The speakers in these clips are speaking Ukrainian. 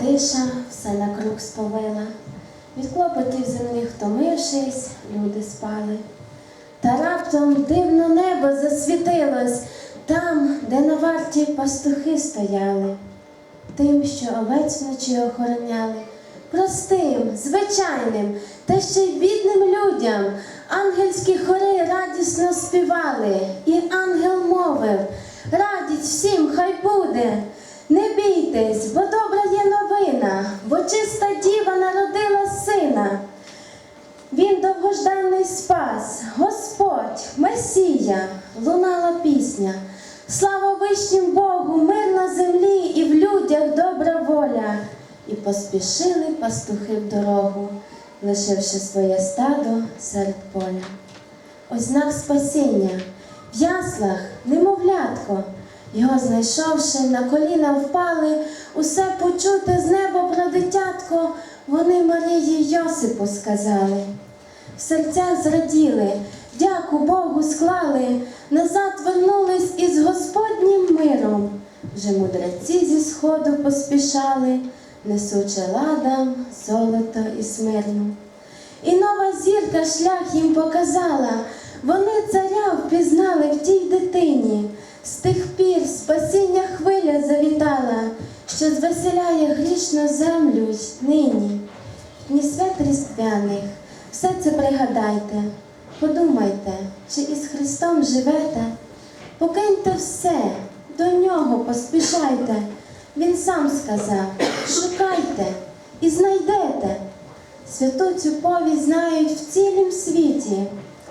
тиша все на круг сповила. Від клопотів земних втомившись, люди спали. Та раптом дивно небо засвітилось там, де на варті пастухи стояли. Тим, що овець вночі охороняли, простим, звичайним та ще й бідним людям ангельські хори радісно співали, і ангел мовив: радість всім хай буде. Не бо добра є новина, бо чиста діва народила сина. Він довгожданий спас, Господь, Месія, лунала пісня. Слава вишнім Богу, мир на землі і в людях добра воля. І поспішили пастухи в дорогу, лишивши своє стадо серед поля. Ось знак спасіння, в яслах немовлятко. Його знайшовши, на коліна впали, усе почути з неба про дитятко, вони Марії Йосипу сказали. В серцях зраділи, дяку Богу склали, назад вернулись із Господнім миром. Вже мудреці зі сходу поспішали, несучи ладам золото і смирну. І нова зірка шлях їм показала, вони царя впізнали в тій дитині. З тих спасіння хвиля завітала, що звеселяє грішну землю нині. Ні свят різдвяних, все це пригадайте, подумайте, чи із Христом живете, покиньте все, до нього поспішайте. Він сам сказав: шукайте і знайдете. Святу цю повість знають в цілім світі,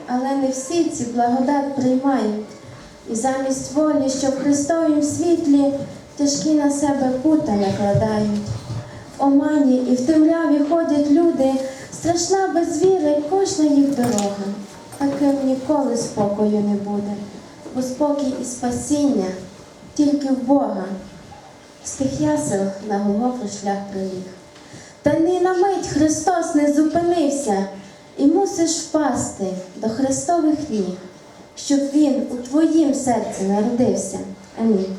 але не всі ці благодать приймають. І замість волі, що в Христовім світлі тяжкі на себе пута накладають. В омані і в темряві ходять люди, страшна без віри кожна їх дорога. Таким ніколи спокою не буде, бо спокій і спасіння тільки в Бога. З тих ясел на Голгофу шлях приліг. Та ні на мить Христос не зупинився і мусиш впасти до Христових ніг, щоб Він у твоїм серці народився. Амінь.